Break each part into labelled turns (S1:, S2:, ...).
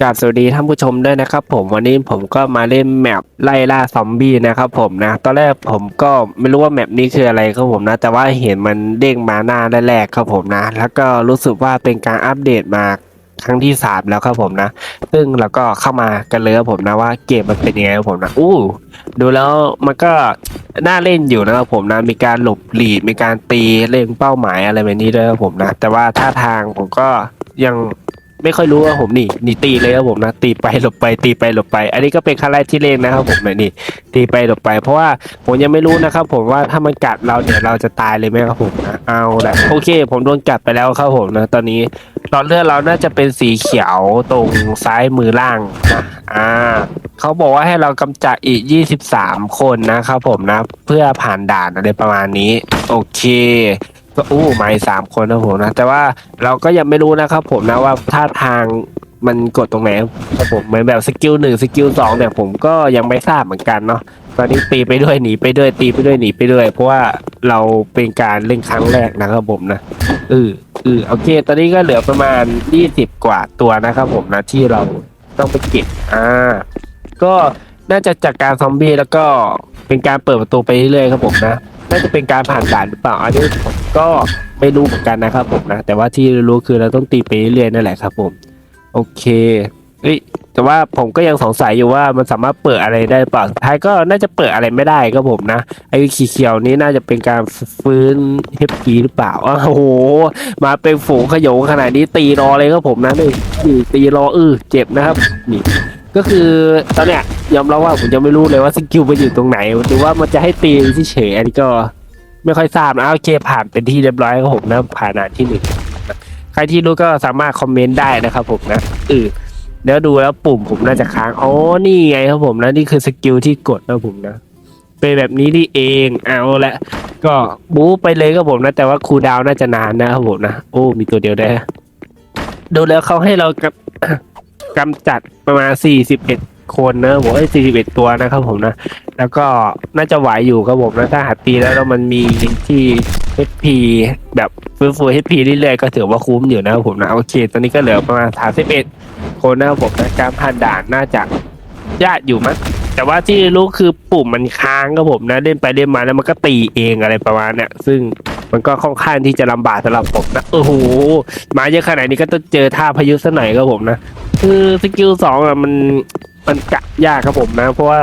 S1: กราบสวัสดีท่านผู้ชมด้วยนะครับผมวันนี้ผมก็มาเล่นแมปไล่ล่าซอมบี้นะครับผมนะ ตอนแรกผมก็ไม่รู้ว่าแมปนี้คืออะไรครับผมนะ แต่ว่าเห็นมันเด้งมาหน้าแรกๆครับผมนะ แล้วก็รู้สึกว่าเป็นการอัปเดตมาครั้งที่สามแล้วครับผมนะ ซึ่งเราก็เข้ามากันเลยครับผมนะว่าเกมมันเป็นยังไงครับผมนะอู้ดูแล้วมันก็น่าเล่นอยู่นะครับผมนะ มีการหลบหลีกมีการตีเล็งเป้าหมายอะไรแบบนี้ด้วยครับผมนะ แต่ว่าท่าทางผมก็ยัง ไม่ค่อยรู้ว่าผมนี่นี่ตีเลยครับผมนะตีไปหลบไปตีไปหลบไป อันนี้ก็เป็นครั้งแรกที่เล่นนะครับผมนี่ยนี่ตีไปหลบไป เพราะว่าผมยังไม่รู้นะครับ ผมว่าถ้ามันกัดเราเนี่ยเราจะตายเลยไหมครับผมนะเอาแหละโอเค ผมโดนกัดไปแล้วครับผมนะตอนนี้หลอดเลือดเราน่าจะเป็นสีเขียวตรงซ้ายมือล่างนะอ่าเขาบอกว่าให้เรากำจัดอีก 23 คนนะครับผมนะ เพื่อผ่านด่านอะไรประมาณนี้ โอเค ก็อู้มาอีกสามคนนะผมนะ แต่ว่าเราก็ยังไม่รู้นะครับผมนะว่าท่าทางมันกดตรงไหนครับผมเหมือนแบบสกิลหนึ่งสกิลสองเนี่ยผมก็ยังไม่ทราบเหมือนกันเนาะตอนนี้ตีไปด้วยหนีไปด้วยตีไปด้วยหนีไปด้วย เพราะว่าเราเป็นการเล่นครั้งแรกนะครับผมนะเออเออโอเค ตอนนี้ก็เหลือประมาณยี่สิบกว่าตัวนะครับผมนะที่เราต้องไปเก็บอ่าก็น่าจะจัดการซอมบี้แล้วก็เป็นการเปิดประตูไปเรื่อยๆครับผมนะน่าจะเป็นการผ่านด่านหรือเปล่าอันนี้ผม ก็ไม่รู้เหมือนกันนะครับผมนะ แต่ว่าที่รู้คือเราต้องตีไปเรื่อยๆนั่นแหละครับผม โอเคเอ้ยแต่ว่าผมก็ยังสงสัยอยู่ว่ามันสามารถเปิดอะไรได้เปล่าสุดท้ายก็น่าจะเปิดอะไรไม่ได้ครับผมนะ ไอ้ขีเขียวนี้น่าจะเป็นการฟื้นเฮปปีหรือเปล่าโอ้โห มาเป็นฝูงขยงขนาดนี้ตีรอเลยครับผมนะนี่ตีรอเออเจ็บนะครับนี่ก็คือตอนเนี้ยยอมรับว่าผมยังไม่รู้เลยว่าสกิลมันอยู่ตรงไหนหรือว่ามันจะให้ตีเฉยๆอันนี้ก็ ไม่ค่อยทราบนะโอเคผ่านเป็นที่เรียบร้อยครับผมนะผ่านด่านที่หนึ่งใครที่รู้ก็สามารถคอมเมนต์ได้นะครับผมนะเออเดี๋ยวดูแล้วปุ่มผมน่าจะค้างอ๋อนี่ไงครับผมนะนี่คือสกิลที่กดนะผมนะเป็นแบบนี้นี่เองเอาละก็บู๊ไปเลยครับผมนะ แต่ว่าคูดาวน่าจะนานนะครับผมนะโอ้มีตัวเดียวได้ดูแล้วเขาให้เรากับกำจัดประมาณ41 คนนะผมให้41ตัวนะครับผมนะ แล้วก็น่าจะไหวอยู่ครับผมนะถ้าหากตีแล้วแล้วมันมีที่ HP แบบฟื้นฟู HP เรื่อยๆก็ถือว่าคุ้มอยู่นะครับผมนะโอเค ตอนนี้ก็เหลือประมาณ31คนนะครับผมนะการผ่านด่านน่าจะยากอยู่มั้งแต่ว่าที่รู้คือปุ่มมันค้างครับผมนะเล่นไปเล่นมาแล้วมันก็ตีเองอะไรประมาณเนี้ยซึ่งมันก็ค่อนข้างที่จะลำบากสำหรับผมนะโอ้โหมาเยอะขนาดนี้ก็ต้องเจอท่าพายุซะหน่อยครับผมนะคือสกิลสองอะมัน มันกะยากครับผมนะ เพราะว่า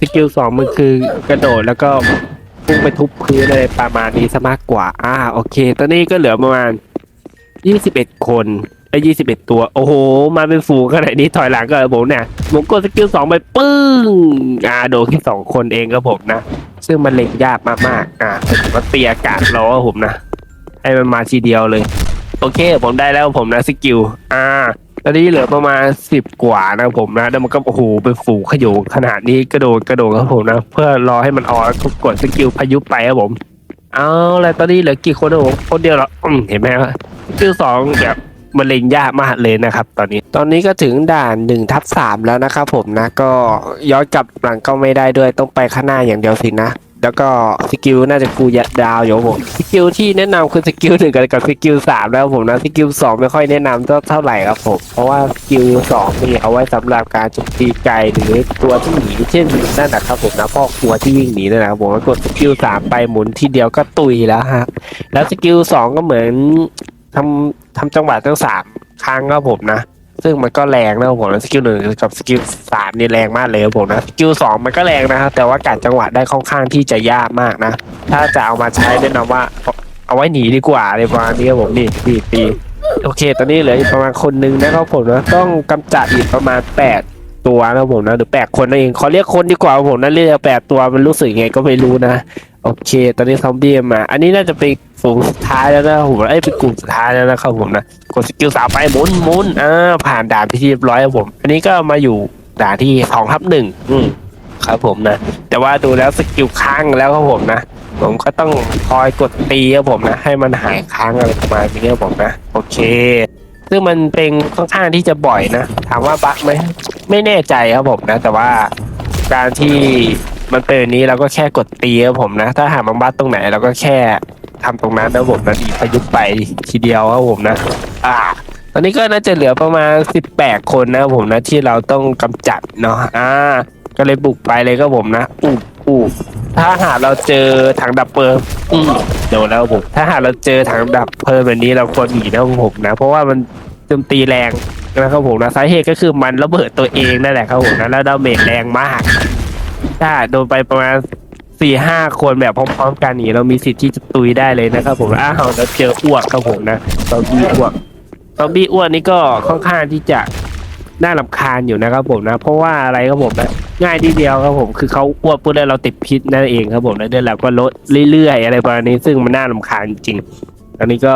S1: สกิลสองมันคือกระโดดแล้วก็พุ่งไปทุบพื้นอะไรประมาณนี้ซะมากกว่า อ่า โอเค ตอนนี้ก็เหลือประมาณยี่สิบเอ็ดคนไอ้ยี่สิบเอ็ดตัว โอ้โห มาเป็นฝูงขนาดนี้ถอยหลังก็ผมเนี่ยผมกดสกิลสองไปปึ้ง อ่า โดนแค่สองคนเองครับผมนะ ซึ่งมันเล็งยากมากๆ อ่าผมก็เตียอากาศรอผมนะ ให้มันมาทีเดียวเลย โอเค ผมได้แล้วผมนะสกิล อ่า ตอนนี้เหลือประมาณสิบกว่านะผมนะแล้วมันก็โอ้โหเป็นฝูงขยงขนาดนี้กระโดดกระโดดครับผมนะ เพื่อรอให้มันออกแล้วก็กดสกิลพายุไปครับผม เอาละตอนนี้เหลือกี่คนนะผมคนเดียวเหรออืมเห็นไหมครับสกิลสองแบบมันเล็งยากมากเลยนะครับ ตอนนี้ ตอนนี้ก็ถึงด่านหนึ่งทับสามแล้วนะครับผมนะ ก็ย้อนกลับหลังก็ไม่ได้ด้วยต้องไปข้างหน้าอย่างเดียวสินะ แล้วก็สกิลน่าจะกูยะดาวอยู่ผมสกิลที่แนะนำคือสกิลหนึ่งกับกับสกิลสามแล้วผมนะสกิลสองไม่ค่อยแนะนำเท่าเท่าไหร่ครับผมเพราะว่าสกิลสองนี่เอาไว้สำหรับการโจมตีไกลหรือตัวที่หนีเช่นนั่นนะครับผมนะพอกตัวที่วิ่งหนีนั่นนะครับผมกดสกิลสามไปหมุนทีเดียวก็ตุยแล้วฮะแล้วสกิลสองก็เหมือนทำทำจังหวะทั้งสามครั้งครับผมนะ ซึ่งมันก็แรงนะครับผมนะสกิลหนึ่งกับสกิลสามนี่แรงมากเลยครับผมนะสกิลสองมันก็แรงนะครับแต่ว่าการจังหวะได้ค่อนข้างที่จะยากมากนะ ถ้าจะเอามาใช้แนะนำว่าเอาไว้หนีดีกว่าในประมาณนี้ครับผมนี่นี่ตีโอเค ตอนนี้เหลืออีกประมาณคนนึงนะครับผมนะต้องกำจัดอีกประมาณแปดตัวนะผมนะหรือแปดคนนั่นเองขอเรียกคนดีกว่าผมนะเรียกแปดตัวมันรู้สึกไงก็ไม่รู้นะ โอเค ตอนนี้ซอมบี้มา อันนี้น่าจะเป็นฝูงสุดท้ายแล้วนะผมไอ้ยเป็นกลุ่มสุดท้ายแล้วนะครับผมนะกดสกิลสามไปหมุนหมุนอ่าผ่านด่านที่เรียบร้อยครับผม อันนี้ก็มาอยู่ด่านที่สองทับหนึ่งอืมครับผมนะ แต่ว่าดูแล้วสกิลค้างแล้วครับผมนะผมก็ต้องคอยกดตีครับผมนะ ให้มันหายค้างอะไรประมาณนี้ครับผมนะ โอเค ซึ่งมันเป็นค่อนข้างที่จะบ่อยนะ ถามว่าบั๊กไหมไม่แน่ใจครับผมนะ แต่ว่าการที่มันเป็นแบบนี้เราก็แค่กดตีครับผมนะ ถ้าหากมันบั๊กตรงไหนเราก็แค่ ทำตรงนั้นนะผมนะดีพยุไปทีเดียวครับผมนะ อ่า ตอนนี้ก็น่าจะเหลือประมาณ 18 คนนะครับผมนะที่เราต้องกำจัดเนาะอ่า ก็เลยบุกไปเลยครับผมนะอู้อู้ถ้าหากเราเจอถังดับเพลิงอืมโดนแล้วผมถ้าหากเราเจอถังดับเพลิงแบบนี้เราควรหนีนะผมนะ เพราะว่ามันโจมตีแรงนะครับผมนะสาเหตุก็คือมันระเบิดตัวเองนั่นแหละครับผมนะแล้วดาเมจแรงมากถ้าโดนไปประมาณ สี่ห้าคนแบบพร้อมๆกันนี่เรามีสิทธิ์ที่จะตุยได้เลยนะครับผมอ้าวเราเจออ้วกครับผมนะซอมบี้อ้วกซอมบี้อ้วกนี่ก็ค่อนข้างที่จะน่าลำคาญอยู่นะครับผมนะ เพราะว่าอะไรครับผมนะง่ายทีเดียวครับผมคือเขาอ้วกปุ๊บแล้วเราติดพิษนั่นเองครับผมแล้วเดี๋ยวเราก็ลดเรื่อยๆ อะไรประมาณนี้ซึ่งมันน่าลำคาญจริงอันนี้ก็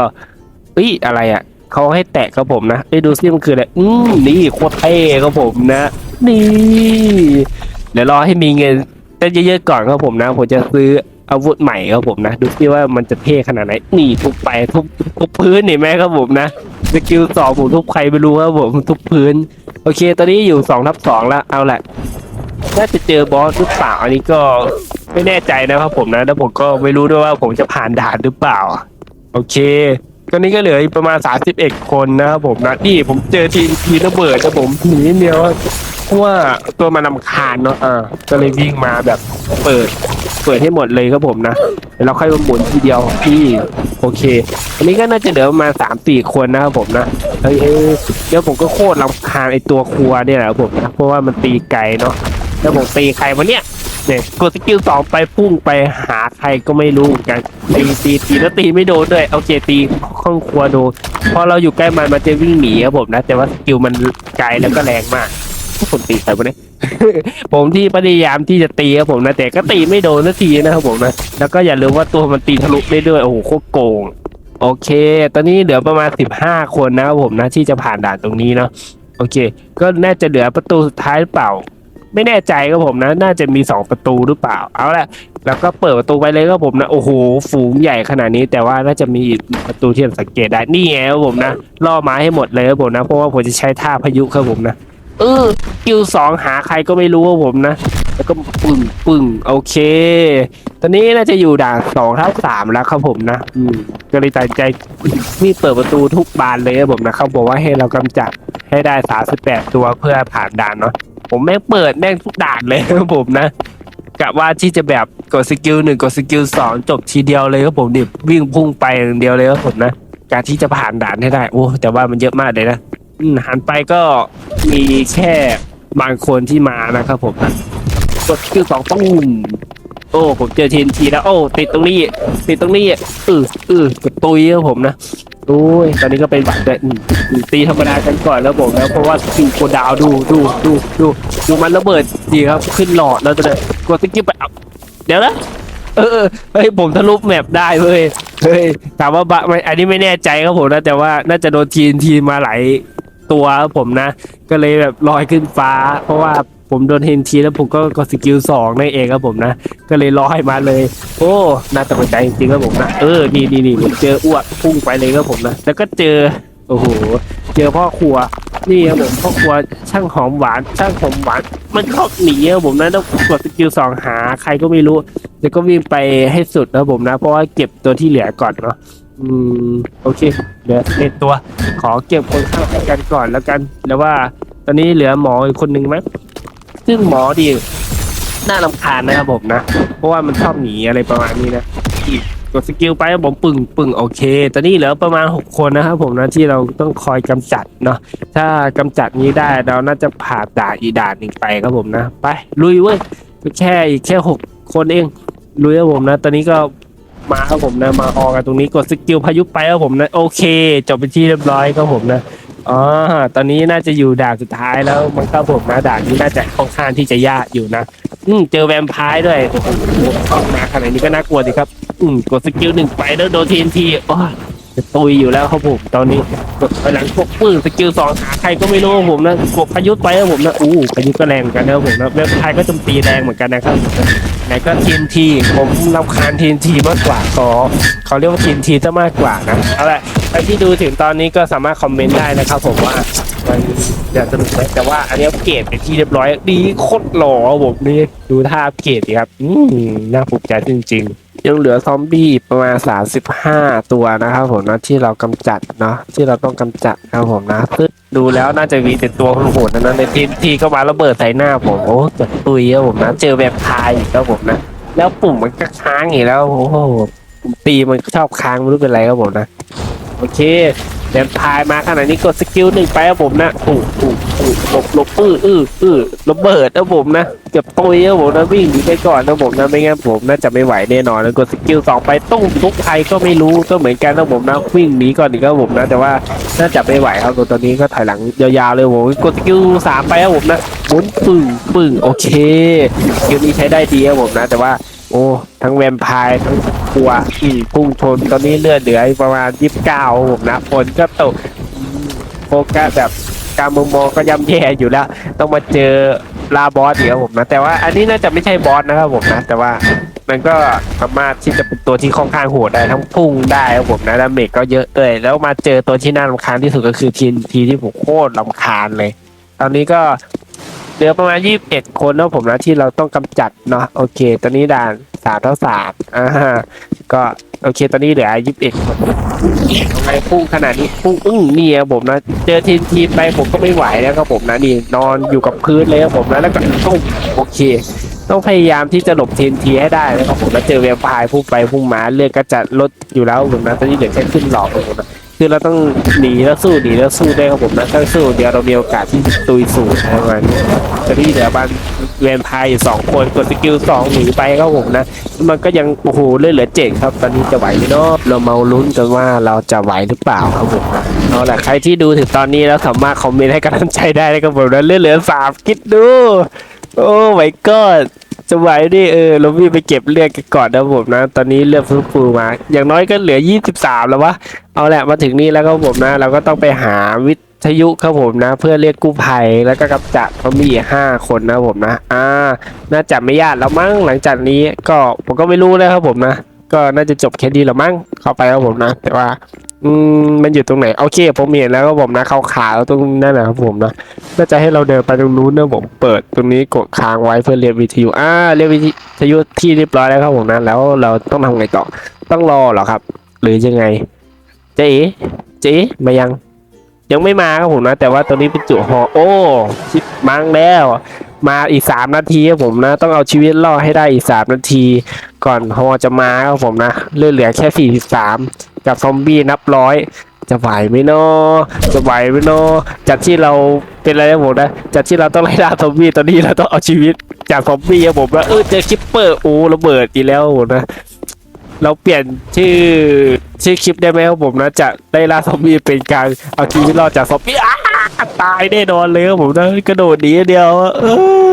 S1: เอ้ยอะไรอะเขาให้แตะครับผมนะไปดูซิมันคืออะไรอืมนี่โคตรเท่ครับผมนะ นี่ เดี๋ยวรอให้มีเงิน ได้เยอะๆก่อนครับผมนะ ผมจะซื้ออาวุธใหม่ครับผมนะ ดูซิว่ามันจะเท่ขนาดไหนนี่ทุบไปทุบทุบพื้นนี่แม่ครับผมนะสกิลสองผมทุบใครไม่รู้ครับผมทุบพื้น โอเค ตอนนี้อยู่สองทับสองแล้วเอาแหละน่าจะเจอบอสหรือเปล่าอันนี้ก็ไม่แน่ใจนะครับผมนะ แล้วผมก็ไม่รู้ด้วยว่าผมจะผ่านด่านหรือเปล่า โอเคตอนนี้ก็เหลือประมาณ 31 คนนะครับผมนะนี่ผมเจอทีมทีระเบิดนะผมหนีนิดเดียว เพราะว่าตัวมันนำคาญเนาะอ่าก็เลยวิ่งมาแบบเปิด เปิดให้หมดเลยครับผมนะเดี๋ยวเราค่อยมาหมุนทีเดียวพี่โอเค อันนี้ก็น่าจะเหลือประมาณสามสี่คนนะครับผมนะเอ้ยเอ้ยเดี๋ยวผมก็โคตรรำคาญไอตัวครัวเนี่ยแหละครับผมนะเพราะว่ามันตีไกลเนาะแล้วผมตีใครวะเนี่ยเนี่ยกดสกิลสองไปพุ่งไปหาใครก็ไม่รู้เหมือนกันตีตีตีแล้วตีไม่โดนด้วยโอเคตีข้องครัวโดนพอเราอยู่ใกล้มันมันจะวิ่งหนีครับผมนะ แต่ว่าสกิลมันไกลแล้วก็แรงมาก ผมตีใครวะเนี่ย ผมที่พยายามที่จะตีครับผมนะแต่ก็ตีไม่โดนสักทีนะครับผมนะแล้วก็อย่าลืมว่าตัวมันตีทะลุได้ด้วยโอ้โหโคตรโกง โอเค ตอนนี้เหลือประมาณสิบห้าคนนะครับผมนะที่จะผ่านด่านตรงนี้เนาะโอเค ก็น่าจะเหลือประตูสุดท้ายหรือเปล่า ไม่แน่ใจครับผมนะ น่าจะมีสองประตูหรือเปล่า เอาละแล้วก็เปิดประตูไปเลยครับผมนะ โอ้โห ฝูงใหญ่ขนาดนี้ แต่ว่าน่าจะมีประตูที่เราสังเกตได้ นี่ไงครับผมนะ ล่อไม้ให้หมดเลยครับผมนะ เพราะว่าผมจะใช้ท่าพายุครับผมนะ เออคิวสองหาใครก็ไม่รู้ครับผมนะ แล้วก็ปึ่งปึ่งโอเค ตอนนี้น่าจะอยู่ด่านสองทับสามแล้วครับผมนะ อืมก็เลยตัดใจนี่เปิดประตูทุกบานเลยครับผมนะเขาบอกว่าให้เรากำจัดให้ได้สามสิบแปดตัวเพื่อผ่านด่านเนาะผมแม่งเปิดแม่งทุกด่านเลยครับผมนะกะว่าที่จะแบบกดสกิลหนึ่งกดสกิลสองจบทีเดียวเลยครับผมดิวิ่งพุ่งไปอย่างเดียวเลยครับผมนะ การที่จะผ่านด่านให้ได้โอ้แต่ว่ามันเยอะมากเลยนะ หันไปก็มีแค่บางคนที่มานะครับผมนะกดคิวสองตุ้มโอ้ผมเจอทีนทีแล้วโอ้ติดตรงนี้ ติดตรงนี้เออเออกดตุยครับผมนะโอ้ยตอนนี้ก็เป็นบัตรด้วยอืมตีธรรมดากันก่อนแล้วผมนะเพราะว่าสกิลโคดาวดูดูดูดูดูมันระเบิดดีครับขึ้นหลอดแล้วจะได้กดสกิลไปเดี๋ยวนะเออเฮ้ยผมทะลุแมปได้เว้ยเฮ้ยถามว่าบะไม่อันนี้ไม่แน่ใจครับผมนะแต่ว่าน่าจะโดนทีนทีมาหลาย ตัวครับผมนะ ก็เลยแบบลอยขึ้นฟ้า เพราะว่าผมโดนเฮนทีแล้วผมก็กดสกิลสองนั่นเองครับผมนะ ก็เลยลอยมาเลย โอ้น่าตกใจจริงๆครับผมนะเออนี่นี่นี่ผมเจออ้วกพุ่งไปเลยครับผมนะแล้วก็เจอโอ้โหเจอพ่อครัวนี่ครับผมพ่อครัวช่างหอมหวานช่างหอมหวาน มันชอบหนีครับผมนะต้องกดสกิลสองหาใครก็ไม่รู้แล้วก็วิ่งไปให้สุดนะครับผมนะ เพราะว่าเก็บตัวที่เหลือก่อนเนาะ อืม โอเค เหลือเอ็ดตัว ขอเก็บคนข้างกันก่อนแล้วกัน แล้วว่า ตอนนี้เหลือหมออีกคนหนึ่งไหมซึ่งหมอดี น่ารำคาญนะครับผมนะ เพราะว่ามันชอบหนีอะไรประมาณนี้นะอีกกดสกิลไปผมปึ่งปึ่งโอเค ตอนนี้เหลือประมาณ 6 คนนะครับผมนะที่เราต้องคอยกำจัดเนาะ ถ้ากำจัดนี้ได้เราน่าจะผ่าด่านอีด่านหนึ่งไปครับผมนะ ไปลุยเว้ยแค่อีกแค่หกคนเองลุยครับผมนะ ตอนนี้ก็ มาครับผมนะมาออกกันตรงนี้กดสกิลพายุไปครับผมนะโอเค จบเป็นที่เรียบร้อยครับผมนะอ๋อตอนนี้น่าจะอยู่ด่านสุดท้ายแล้วมันครับผมนะด่านนี้น่าจะค่อนข้างที่จะยากอยู่นะอืมเจอแวมไพร์ด้วยโอ้โหเข้ามาขนาดนี้ก็น่ากลัวดีครับ อืมกดสกิลหนึ่งไปแล้วโดนทีนทีโอ้ ตุยอยู่แล้วครับผมตอนนี้กดไปหลังพวกปื้งสกิลสองหาใครก็ไม่รู้ผมนะกพายุไปครับผมนะอู้พายุก็แรงเหมือนกันนะครับผมนะแวมไพร์ก็จมตีแรงเหมือนกันนะครับไหนก็ทีนทีผมรำคาญทีนทีมากกว่าขอเขาเรียกว่าทีนทีจะมากกว่านะเอาละใครที่ดูถึงตอนนี้ก็สามารถคอมเมนต์ได้นะครับผมว่ามันจะสนุกไหมแต่ว่าอันนี้เกรดเป็นที่เรียบร้อยดีโคตรหล่อผมนี่ดูท่าเกรดดีครับอืมน่าภูมิใจจริง ยังเหลือซอมบี้ประมาณ 35 ตัวนะครับผมนะที่เรากำจัดเนาะที่เราต้องกำจัดครับผมนะซึ่งดูแล้วน่าจะมีแต่ตัวโหดๆนั้นในทีทีก็มาระเบิดใส่หน้าผมโอ้จะตุยครับผมนะ เจอแบบพายอีกครับผมนะ แล้วปุ่มมันก็ค้างอีกแล้วโอ้โหตีมันชอบค้างไม่รู้เป็นไรครับผมนะ โอเค แวมไพายมาขนาดนี้กดสกิลหนึ่งไปครับผมนะอู้อู้อู้หลบหลบอื้ออื้ออื้อระเบิดนะผมนะเกือบตุยครับผมนะวิ่งหนีไปก่อนนะผมนะไม่งั้นผมน่าจะไม่ไหวแน่นอนแล้วกดสกิลสองไปตุ้งทุกใครก็ไม่รู้ก็เหมือนกันนะผมนะวิ่งหนีก่อนอีกครับผมนะ แต่ว่าน่าจะไม่ไหวครับตอนนี้ก็ถอยหลังยาวๆเลยผมกดสกิลสามไปครับผมนะหมุนปึ้งปึ้งโอเคสกิลนี้ใช้ได้ดีครับผมนะ แต่ว่า โอ้ ทั้งแวมไพร์ทั้งตัวอืมพุ่งชนตอนนี้เลือดเหลือประมาณยี่สิบเก้าผมนะฝนก็ตกโฟกัสแบบการมุมมองก็ย่ำแย่อยู่แล้ว ต้องมาเจอลาบอสเดี๋ยวผมนะ แต่ว่าอันนี้น่าจะไม่ใช่บอสนะครับผมนะ แต่ว่ามันก็สามารถที่จะเป็นตัวที่ค่อนข้างโหดได้ทั้งพุ่งได้ครับผมนะดาเมจก็เยอะเลยแล้วมาเจอตัวที่น่ารำคาญที่สุดก็คือทีมทีที่ผมโคตรรำคาญเลย ตอนนี้ก็ เหลือประมาณยี่สิบเอ็ดคนนะผมนะที่เราต้องกำจัดเนาะโอเค ตอนนี้ด่านสามเท่าสามอ่าก็โอเค ตอนนี้เหลือยี่สิบเอ็ดคนทำไมพุ่งขนาดนี้พุ่งอึ้งเนี่ยผมนะ เจอทีมทีไปผมก็ไม่ไหวแล้วครับผมนะนี่นอนอยู่กับพื้นเลยครับผมนะแล้วก็ตุ้มโอเค ต้องพยายามที่จะหลบทีนทีให้ได้นะครับผมแล้วเจอแวมไพร์พุ่งไปพุ่งมาเลือดก็จะลดอยู่แล้วผมนะตอนนี้เหลือแค่ขึ้นหลอกผมนะ คือเราต้องหนีแล้วสู้หนีแล้วสู้ได้ครับผมนะถ้าสู้เดี๋ยวเรามีโอกาสที่จะตุยสูงประมาณนี้แตอนนี้เหลือบ้านแวมไพร์อยู่สองคนกดสกิลสองหนีไปครับผมนะ มันก็ยังโอ้โหเลือเหลือเจ็ดครับ ตอนนี้จะไหวไหมเนาะเราเมาลุ้นกันว่าเราจะไหวหรือเปล่าครับผมเอาล่ะใครที่ดูถึงตอนนี้แล้วสามารถคอมเมนต์ให้กำลังใจได้นะครับผมนะเลือเหลือสามคิดดู โอ้ไม่ สบายดิเออเราวิ่ไปเก็บเลือดกันก่อนนะผมนะ ตอนนี้เลือดฟื้นฟูมา อย่างน้อยก็เหลือ 23 แล้ววะ เอาแหละมาถึงนี่แล้วครับผมนะ เราก็ต้องไปหาวิทยุครับผมนะ เพื่อเรียกกู้ภัยแล้วก็กำจัดเขามีห้าคนนะผมนะ อ่า น่าจะไม่ยากแล้วมั้งหลังจากนี้ก็ผมก็ไม่รู้แล้วครับผมนะ ก็น่าจะจบแค่นี้แล้วมั้งเข้าไปครับผมนะ แต่ว่า อืมมันอยู่ตรงไหนโอเค ผมเห็นแล้วครับผมนะเขาวๆตรงนั่นแหละครับผมนะน่าจะให้เราเดินไปตรงนู้นนะผมเปิดตรงนี้กดค้างไว้เพื่อเรียนวิทยุอ่าเรียนวิทยุที่เรียบร้อยแล้วครับผมนะ แล้วเราต้องทำไงต่อต้องรอเหรอครับ หรือยังไงเจ๊เจ๊มายังยังไม่มาครับผมนะ แต่ว่าตอนนี้เป็นจุดหอโอ้ชิบมังแล้ว มาอีกสามนาทีครับผมนะ ต้องเอาชีวิตรอดให้ได้อีกสามนาที ก่อนฮอจะมาครับผมนะเลือเหลือแค่สี่สิบสามกับซอมบี้นับร้อยจะไหวไหมเนาะจะไหวไหมเนาะจากที่เราเป็นอะไรนะผมนะจากที่เราต้องไล่ล่าซอมบี้ตอนนี้เราต้องเอาชีวิตจากซอมบี้ครับผมนะเออเจอคิปเปอร์โอ้ระเบิดอีกแล้วผมนะเราเปลี่ยนชื่อชื่อคลิปได้ไหมครับผมนะจะได้ล่าซอมบี้เป็นการเอาชีวิตรอดจากซอมบี้ตายแน่นอนเลยครับผมนะกระโดดหนีเดียวเออ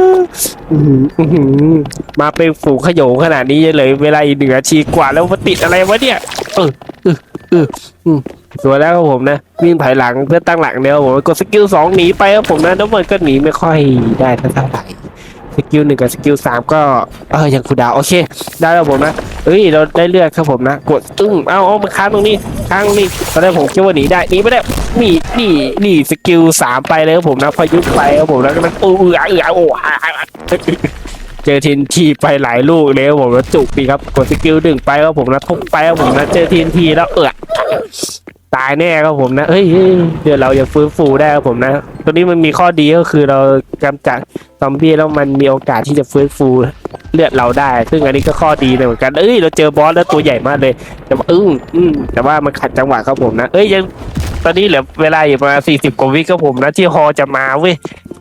S1: อื้อหืออื้อหือมาเป็นฝูงขโยงขนาดนี้เลย เวลาอีกหนึ่งนาทีกว่าแล้วมาติดอะไรวะเนี่ยเออเออเอออืมสวยแล้วครับผมนะวิ่งถอยหลังเพื่อตั้งหลักเดียวผมกดสกิลสองหนีไปครับผมนะแล้วมันก็หนีไม่ค่อยได้เท่าไหร่สกิลหนึ่งกับสกิลสามก็เออยังคูลดาวน์โอเค ได้แล้วผมนะ เอ้ยเราได้เลือดครับผมนะ กดตึ้งเอาเอามาค้างตรงนี้ค้างตรงนี้ตอนแรกผมคิดว่าหนีได้หนีไม่ได้นี่นี่นี่สกิลสามไปเลยครับผมนะพายุไปครับผมนะก็มันเออเออเออโอ้เจอทีนทีไปหลายลูกเลยครับผมแล้วจุกปีครับกดสกิลหนึ่งไปครับผมนะทุบไปครับผมนะเจอทีนทีแล้วเออตายแน่ครับผมนะเฮ้ยเดี๋ยวเรายังฟื้นฟูได้ครับผมนะ ตัวนี้มันมีข้อดีก็คือเรากำจัดซอมบี้แล้วมันมีโอกาสที่จะฟื้นฟู เลือดเราได้ ซึ่งอันนี้ก็ข้อดีนะเหมือนกัน เอ้ย เราเจอบอสแล้วตัวใหญ่มากเลย แต่ว่าอึ้งอืมแต่ว่ามันขัดจังหวะครับผมนะ เอ้ยยังตอนนี้เหลือเวลาอยู่ประมาณสี่สิบกว่าวิครับผมนะที่ฮอจะมาเว้ย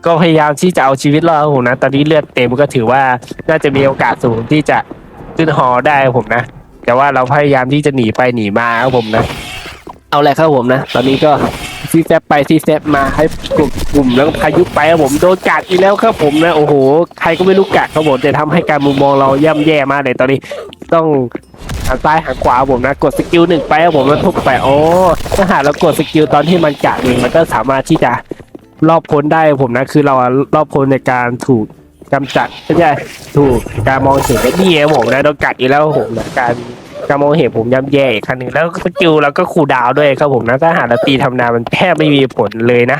S1: ก็พยายามที่จะเอาชีวิตรอดครับผมนะ ตอนนี้เลือดเต็มก็ถือว่าน่าจะมีโอกาสสูงที่จะขึ้นฮอได้ครับผมนะ แต่ว่าเราพยายามที่จะหนีไปหนีมาครับผมนะ เอาแหละครับผมนะ ตอนนี้ก็ ซีแซบไปซีแซบมาให้กลุ่มกลุ่มแล้วพายุไปครับผมโดนกัดอีกแล้วครับผมนะโอ้โหใครก็ไม่รู้กัดครับผมแต่ทำให้การมุมมองเราย่ำแย่มากเลยตอนนี้ต้องหันซ้ายหันขวาผมนะ กดสกิลหนึ่งไปครับผมแล้วทุบไปโอ้ถ้าหากเรากดสกิลตอนที่มันกัดเองมันก็สามารถที่จะรอบพ้นได้ผมนะ คือเรารอบพ้นในการถูกกำจัดไม่ใช่ถูกการมองเห็นได้ดีครับผมนะโดนกัดอีกแล้วผมนะการ การมองเห็นผมย่ำแย่อีกครั้งหนึ่งแล้วสกิลเราก็คูลดาวด้วยครับผมนะถ้าหาเราตีทำนามันแทบไม่มีผลเลยนะ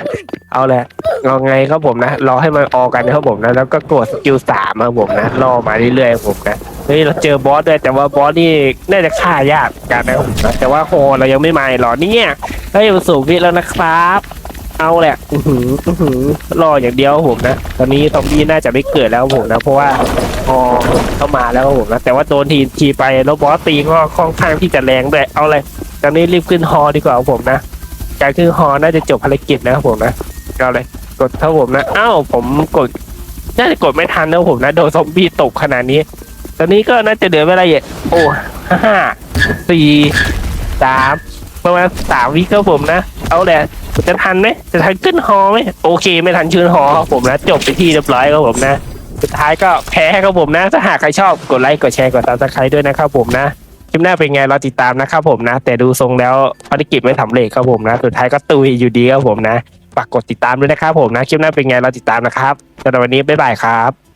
S1: เอาแหละเอาไงครับผมนะรอให้มันออกกันนะครับผมนะแล้วก็กดสกิลสามครับผมนะรอมาเรื่อยๆผมนะเฮ้ยเราเจอบอสด้วยแต่ว่าบอสนี่น่าจะฆ่ายากกันนะครับแต่ว่าโฮเรายังไม่มาหรอเนี่ยเฮ้ยมันสูงวิแล้วนะครับ เอาแหละอือหืออือหือรออย่างเดียวผมนะ ตอนนี้ซอมบี้น่าจะไม่เกิดแล้วผมนะ เพราะว่าพอเข้ามาแล้วผมนะ แต่ว่าโดนทีทีไปแล้วบอสตีก็ค่อนข้างที่จะแรงด้วยเอาเลย ตอนนี้รีบขึ้นฮอดีกว่าผมนะ การขึ้นฮอน่าจะจบภารกิจนะครับผมนะ เอาเลย กดเท่าผมนะ อ้าวผมกด น่าจะกดไม่ทันนะผมนะ โดนซอมบี้ตกขนาดนี้ ตอนนี้ก็น่าจะเหลือเวลาอีกโอ้ห้าสี่สามประมาณสามวิครับผมนะ เอาแหละ จะทันไหมจะทันขึ้นฮอไหมโอเค ไม่ทันชื่นฮอครับผมนะจบไปที่เรียบร้อยครับผมนะ สุดท้ายก็แพ้ครับผมนะ ถ้าหากใครชอบกดไลค์กดแชร์กดติดตามด้วยนะครับผมนะคลิปหน้าเป็นไงเราติดตามนะครับผมนะ แต่ดูทรงแล้วภารกิจไม่สำเร็จครับผมนะ สุดท้ายก็ตุยอยู่ดีครับผมนะฝากกดติดตามด้วยนะครับผมนะคลิปหน้าเป็นไงเราติดตามนะครับสำหรับวันนี้บ๊ายบายครับ